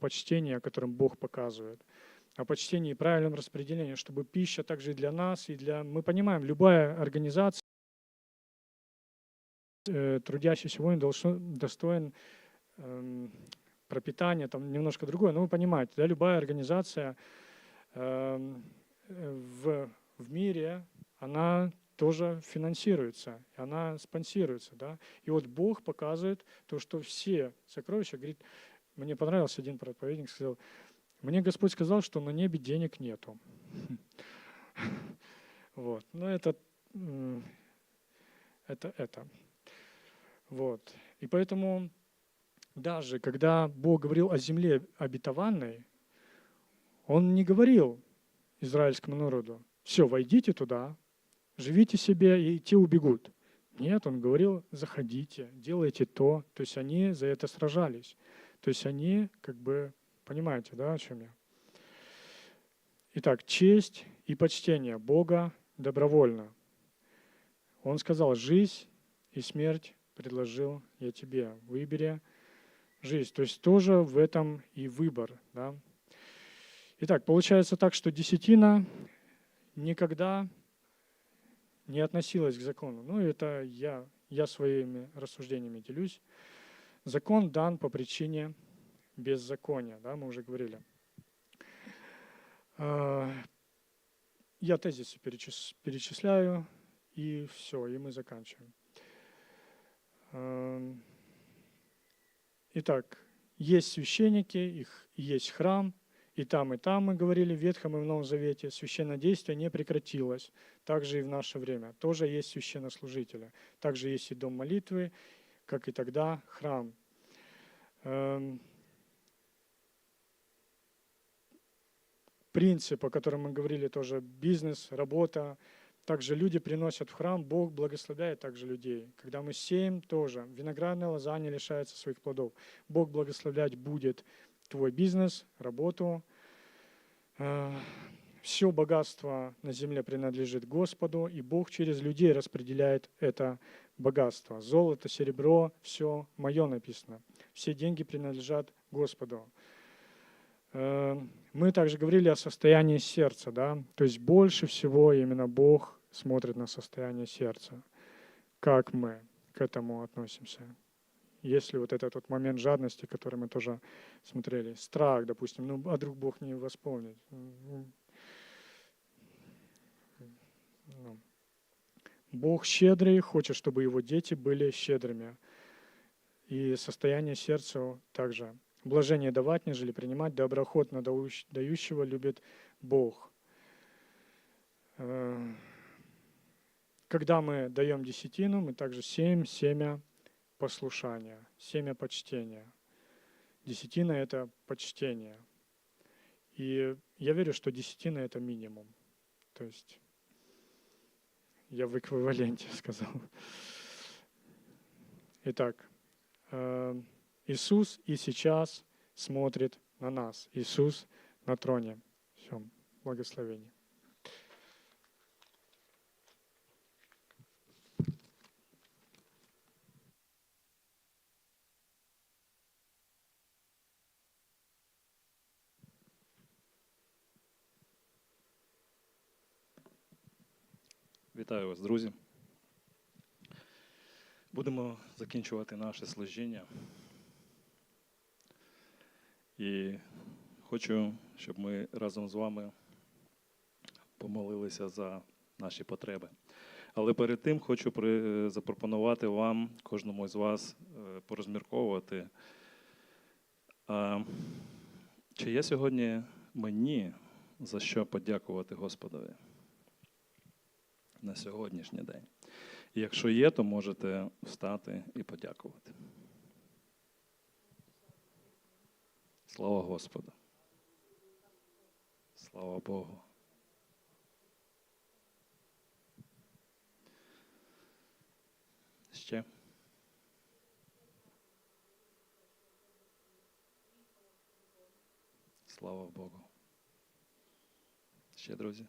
почтении, о котором Бог показывает, о почтении и правильном распределении, чтобы пища также и для нас, и для... Мы понимаем, любая организация, э, трудящийся воин должен, достоин эм, пропитания, там немножко другое, но вы понимаете, да, любая организация э, в, в мире, она тоже финансируется, она спонсируется. Да? И вот Бог показывает то, что все сокровища, говорит, мне понравился один проповедник, сказал, мне Господь сказал, что на небе денег нету. Вот. Но это, м, это, это. Вот. И поэтому даже когда Бог говорил о земле обетованной, Он не говорил израильскому народу, все, войдите туда, живите себе, и те убегут. Нет, Он говорил, заходите, делайте то. То есть они за это сражались. То есть они как бы, понимаете, да, о чем я? Итак, честь и почтение Бога добровольно. Он сказал, жизнь и смерть предложил я тебе. Выбери жизнь. То есть тоже в этом и выбор. Да? Итак, получается так, что десятина никогда не относилась к закону. Ну, это я, я своими рассуждениями делюсь. Закон дан по причине беззакония, да, мы уже говорили. А, Я тезисы перечисляю, и все, и мы заканчиваем. Эм, итак, есть священники, их есть храм, и там, и там, мы говорили, в Ветхом и в Новом Завете, священное действие не прекратилось. Также и в наше время. Тоже есть священнослужители. Также есть и дом молитвы, как и тогда храм. Эм, принцип, о котором мы говорили тоже, бизнес, работа, также люди приносят в храм, Бог благословляет также людей. Когда мы сеем, тоже виноградная лоза не лишается своих плодов. Бог благословлять будет твой бизнес, работу. Все богатство на земле принадлежит Господу, и Бог через людей распределяет это богатство. Золото, серебро, все мое написано. Все деньги принадлежат Господу. Мы также говорили о состоянии сердца, да, то есть больше всего именно Бог смотрит на состояние сердца. Как мы к этому относимся? Если вот этот вот момент жадности, который мы тоже смотрели, страх, допустим, ну, а друг Бог не восполнит. Ну, Бог щедрый, хочет, чтобы его дети были щедрыми. И состояние сердца также Блажение давать, нежели принимать, на дающего любит Бог. Э, когда мы даем десятину, мы также сеем семя послушания, семя почтения. Десятина – это почтение. И я верю, что десятина – это минимум. То есть я в эквиваленте сказал. Итак, э, Иисус и сейчас смотрит на нас. Иисус на троне. Все, благословение. Вітаю вас, друзі. Будемо закінчувати наше служіння. І хочу, щоб ми разом з вами помолилися за наші потреби. Але перед тим хочу запропонувати вам, кожному з вас, е, порозмірковувати, чи є сьогодні мені за що подякувати Господові на сьогоднішній день. І якщо є, то можете встати і подякувати. Слава Господу. Слава Богу. Ще. Слава Богу. Ще, друзі.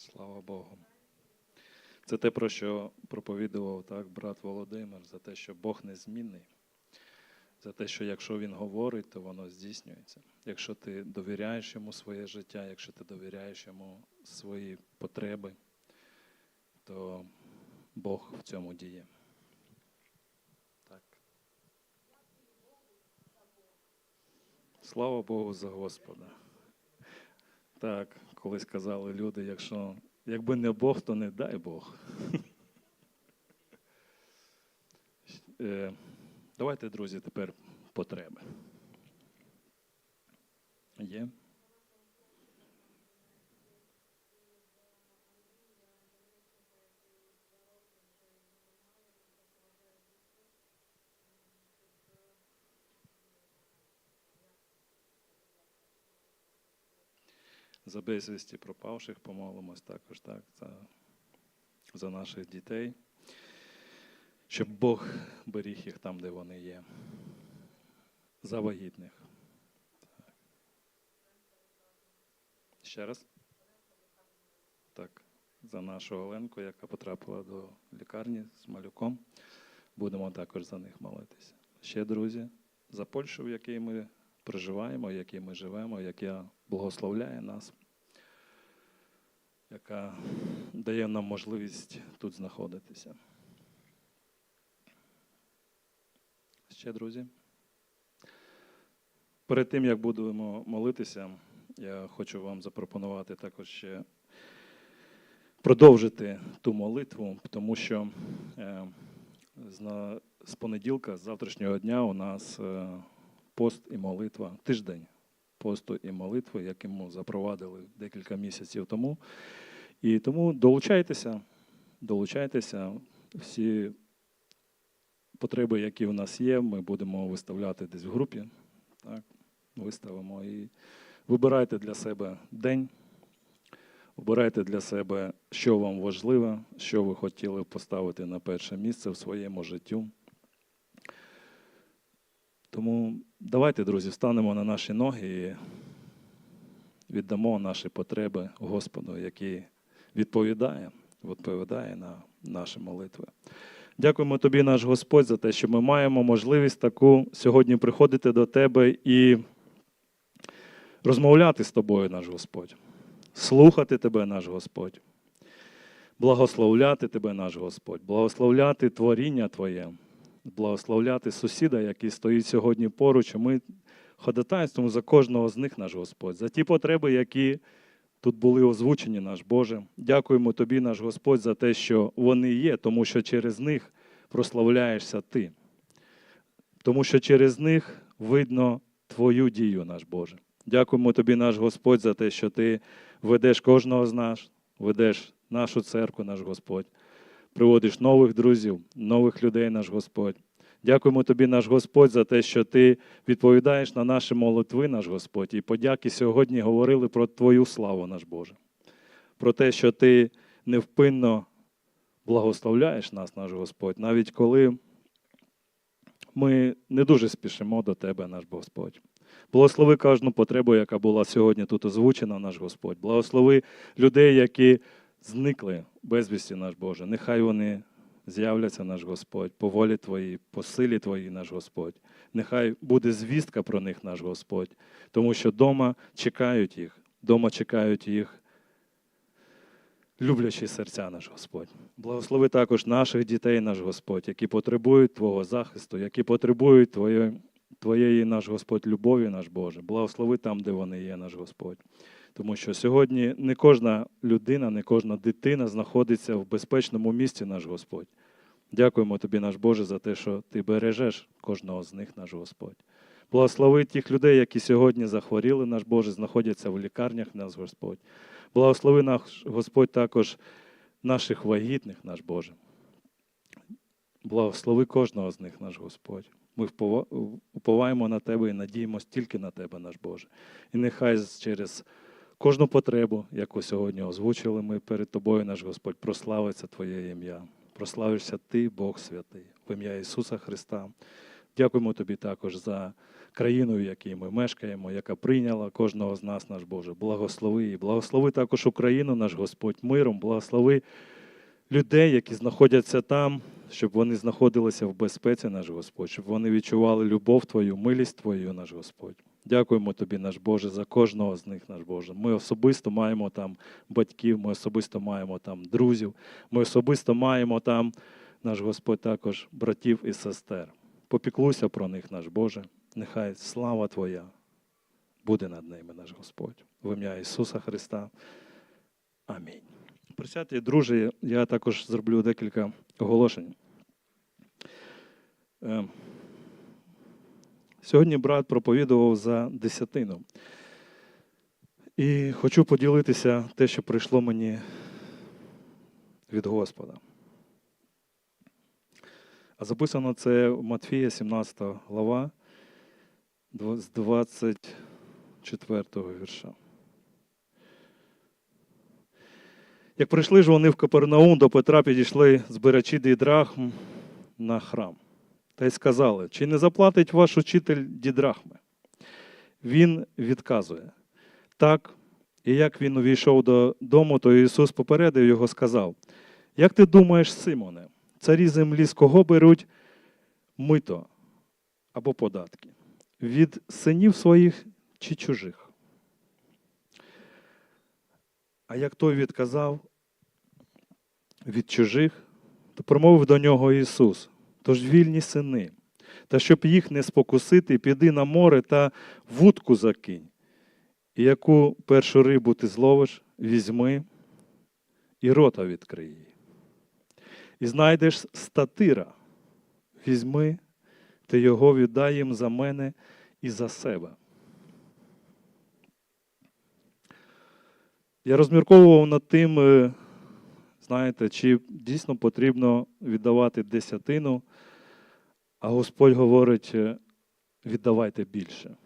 Слава Богу. Це те, про що проповідував так брат Володимир, за те, що Бог незмінний, за те, що якщо Він говорить, то воно здійснюється. Якщо ти довіряєш йому своє життя, якщо ти довіряєш йому свої потреби, то Бог в цьому діє. Так. Слава Богу за Господа. Так, колись казали люди, якщо якби не Бог, то не дай Бог. Е, Давайте, друзі, тепер потреби. Є? За безвісті пропавших помолимось також так, за, за наших дітей, щоб Бог беріг їх там, де вони є. За вагітних. Ще раз? Так, за нашу Оленку, яка потрапила до лікарні з малюком. Будемо також за них молитися. Ще, друзі, за Польщу, в якій ми проживаємо, в якій ми живемо, яка благословляє нас, яка дає нам можливість тут знаходитися. Ще, друзі. Перед тим, як будемо молитися, я хочу вам запропонувати також ще продовжити ту молитву, тому що е, з, понеділка, з завтрашнього дня, у нас е, пост і молитва, тиждень посту і молитви, який ми запровадили декілька місяців тому. І тому долучайтеся, долучайтеся. Всі потреби, які у нас є, ми будемо виставляти десь в групі. Так, виставимо і вибирайте для себе день, обирайте для себе, що вам важливо, що ви хотіли поставити на перше місце в своєму життю. Тому давайте, друзі, встанемо на наші ноги і віддамо наші потреби Господу, який відповідає, відповідає на наші молитви. Дякуємо тобі, наш Господь, за те, що ми маємо можливість таку сьогодні приходити до Тебе і розмовляти з тобою, наш Господь, слухати Тебе, наш Господь, благословляти Тебе, наш Господь, благословляти творіння Твоє, благословляти сусіда, який стоїть сьогодні поруч. Ми ходатайствуємо за кожного з них, наш Господь, за ті потреби, які тут були озвучені, наш Боже. Дякуємо Тобі, наш Господь, за те, що вони є, тому що через них прославляєшся Ти. Тому що через них видно Твою дію, наш Боже. Дякуємо Тобі, наш Господь, за те, що Ти ведеш кожного з нас, ведеш нашу церкву, наш Господь, приводиш нових друзів, нових людей, наш Господь. Дякуємо Тобі, наш Господь, за те, що Ти відповідаєш на наші молитви, наш Господь. І подяки сьогодні говорили про Твою славу, наш Боже, про те, що Ти невпинно благословляєш нас, наш Господь, навіть коли ми не дуже спішимо до Тебе, наш Господь. Благослови кожну потребу, яка була сьогодні тут озвучена, наш Господь. Благослови людей, які зникли безвісті, наш Боже. Нехай вони з'являться, наш Господь, по волі Твоїй, по силі Твоїй, наш Господь. Нехай буде звістка про них, наш Господь, тому що дома чекають їх, дома чекають їх люблячі серця, наш Господь. Благослови також наших дітей, наш Господь, які потребують Твого захисту, які потребують Твоєї, Твоєї, наш Господь, любові, наш Боже. Благослови там, де вони є, наш Господь. Тому що сьогодні не кожна людина, не кожна дитина знаходиться в безпечному місці, наш Господь. Дякуємо Тобі, наш Боже, за те, що Ти бережеш кожного з них, наш Господь. Благослови тих людей, які сьогодні захворіли, наш Боже, знаходяться в лікарнях, наш Господь. Благослови наш Господь також наших вагітних, наш Боже. Благослови кожного з них, наш Господь. Ми уповаємо на Тебе і надіємося тільки на Тебе, наш Боже. І нехай через кожну потребу, яку сьогодні озвучили ми перед Тобою, наш Господь, прославиться Твоє ім'я. Прославишся Ти, Бог святий, в ім'я Ісуса Христа. Дякуємо тобі також за країну, в якій ми мешкаємо, яка прийняла кожного з нас, наш Боже. Благослови і благослови також Україну, наш Господь, миром, благослови людей, які знаходяться там, щоб вони знаходилися в безпеці, наш Господь, щоб вони відчували любов Твою, милість Твою, наш Господь. Дякуємо Тобі, наш Боже, за кожного з них, наш Боже. Ми особисто маємо там батьків, ми особисто маємо там друзів, ми особисто маємо там, наш Господь, також братів і сестер. Попіклуйся про них, наш Боже. Нехай слава Твоя буде над ними, наш Господь. В ім'я Ісуса Христа. Амінь. Присядьте, друже, я також зроблю декілька оголошень. Е, Сьогодні брат проповідував за десятину. І хочу поділитися те, що прийшло мені від Господа. А записано це в Матфія, 17 глава, з 24 вірша. Як прийшли ж вони в Капернаум, до Петра підійшли збирачі дідрахм на храм. Та й сказали, чи не заплатить ваш учитель дідрахми? Він відказує. Так, і як він увійшов до дому, то Ісус попередив його, сказав: Як ти думаєш, Симоне, царі землі з кого беруть мито або податки? Від синів своїх чи чужих? А як той відказав від чужих, то промовив до нього Ісус. Тож вільні сини, та щоб їх не спокусити, піди на море та вудку закинь. І яку першу рибу ти зловиш, візьми і рота відкрий. І знайдеш статира, візьми, ти його віддай їм за мене і за себе. Я розмірковував над тим, е, знаєте, чи дійсно потрібно віддавати десятину, а Господь говорить, е, віддавайте більше.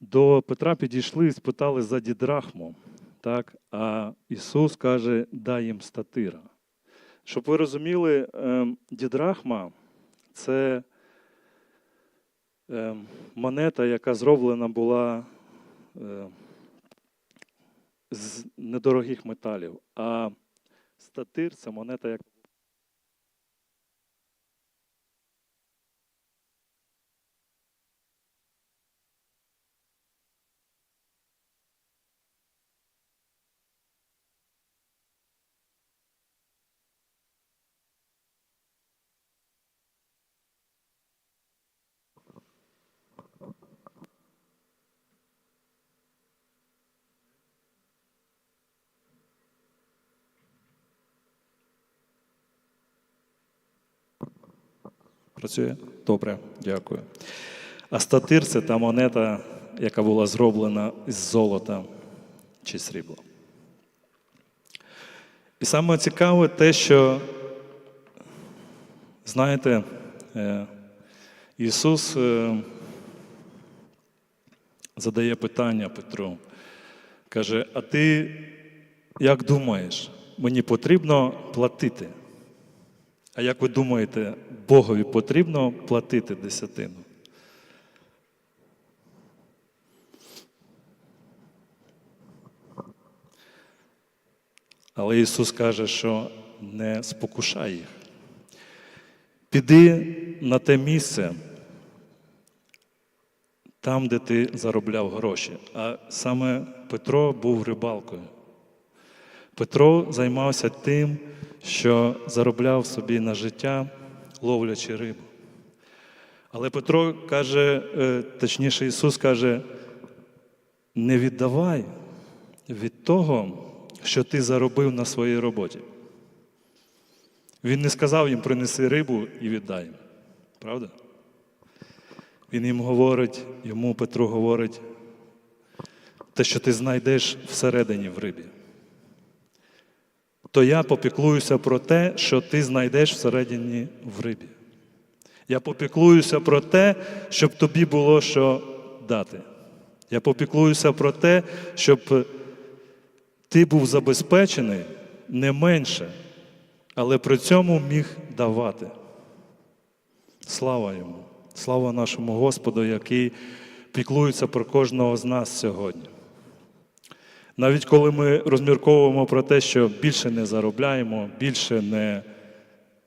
До Петра підійшли і спитали за дідрахму, так? а Ісус каже, дай їм статира. Щоб ви розуміли, ем, дідрахма це ем, монета, яка зроблена була е, з недорогих металів, а статир це монета, яка Працює? Добре, дякую. А статир це та монета, яка була зроблена з золота чи срібла. І саме цікаве те, що, знаєте, е, Ісус е, задає питання Петру. Каже, а ти як думаєш, мені потрібно платити? А як ви думаєте, Богові потрібно платити десятину? Але Ісус каже, що не спокушай їх. Піди на те місце, там, де ти заробляв гроші. А саме Петро був рибалкою. Петро займався тим, що заробляв собі на життя, ловлячи рибу. Але Петро каже, е, точніше, Ісус каже, не віддавай від того, що ти заробив на своїй роботі. Він не сказав їм принеси рибу і віддай. Правда? Він їм говорить, йому Петро говорить, те, що ти знайдеш всередині в рибі. То я попіклуюся про те, що ти знайдеш всередині в рибі. Я попіклуюся про те, щоб тобі було що дати. Я попіклуюся про те, щоб ти був забезпечений не менше, але при цьому міг давати. Слава йому, слава нашому Господу, який піклується про кожного з нас сьогодні. Навіть коли ми розмірковуємо про те, що більше не заробляємо, більше не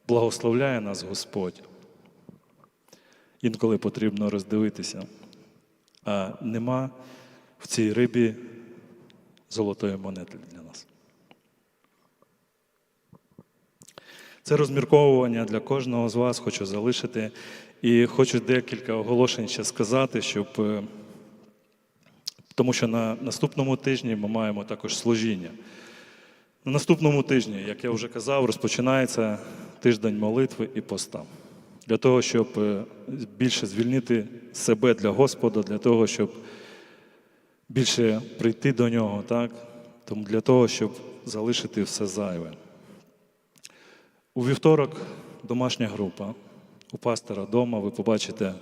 благословляє нас Господь, інколи потрібно роздивитися, а нема в цій рибі золотої монети для нас. Це розмірковування для кожного з вас хочу залишити. І хочу декілька оголошень ще сказати, щоб. Тому що на наступному тижні ми маємо також служіння. На наступному тижні, як я вже казав, розпочинається тиждень молитви і поста. Для того, щоб е, більше звільнити себе для Господа, для того, щоб більше прийти до нього, так? Тому для того, щоб залишити все зайве. У вівторок домашня група. У пастора вдома ви побачите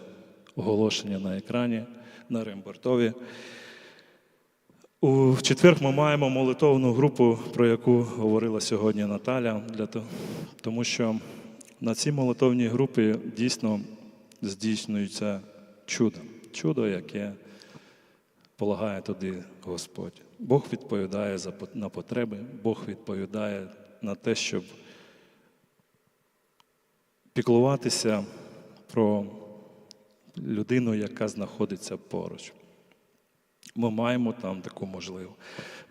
оголошення на екрані на рембортові. У четвер ми маємо молитовну групу, про яку говорила сьогодні Наталя, для того, тому що на цій молитовній групі дійсно здійснюється чудо. Чудо, яке полагає туди Господь. Бог відповідає на потреби, Бог відповідає на те, щоб піклуватися про людину, яка знаходиться поруч. Ми маємо там таку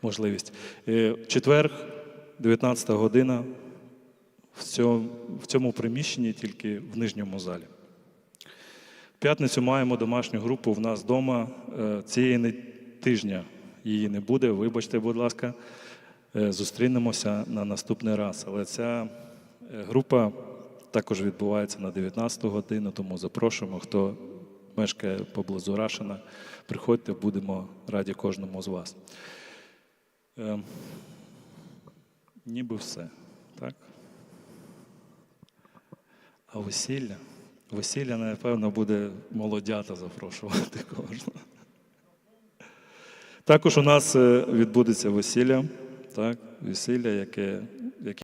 можливість. Е, четвер, 19 година, в цьому, приміщенні тільки в нижньому залі. В п'ятницю маємо домашню групу в нас вдома. Е, Цієї тижня її не буде, вибачте, будь ласка. Е, Зустрінемося на наступний раз. Але ця група також відбувається на 19 годину, тому запрошуємо, хто мешкає поблизу Рашина. Приходьте, будемо раді кожному з вас. Е, ніби все, так? А весілля? Весілля, напевно, буде молодята запрошувати кожного. Також у нас е, відбудеться весілля, так, весілля, яке